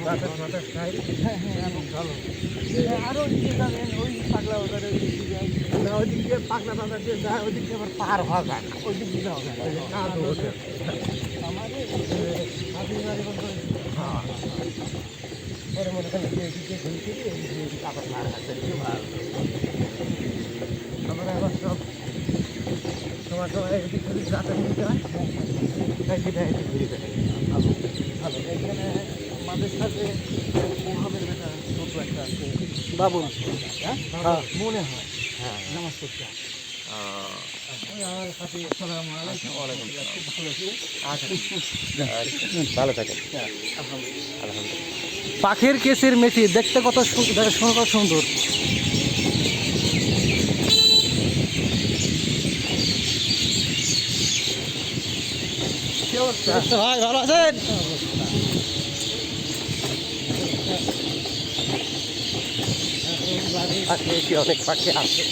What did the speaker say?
বাতাস বাতাস খাই হ্যাঁ হ্যাঁ খুব ভালো হ্যাঁ, আরও ওইদিকে যাবেন ওই পাগলা বাজারে ওইদিক দিয়ে পাকনা পাতা দিয়ে যায় ওইদিক দিয়ে আবার পার হওয়া যায় না ওইদিক দিয়ে যাওয়া যায় ওই আমাদের হ্যাঁ পরে মনে করেন এদিকে ঘুরতে আবার পার আছে আমরা আবার সব সময় সময় এদিক ঘুরি রাতে ঘুরতে হয় এখানে সাথে মোহামের বেটা ছোট একটা আছে। বাবুল। হ্যাঁ? হ্যাঁ। মনে হয়। হ্যাঁ। নামাজ পড়তে ভালো থাকেন হ্যাঁ, পাখির কেসের মেথি দেখতে কত সুন্দর কত সুন্দর। ভাই ভালো আছেন? পাখি কি অনেক পাখি আছে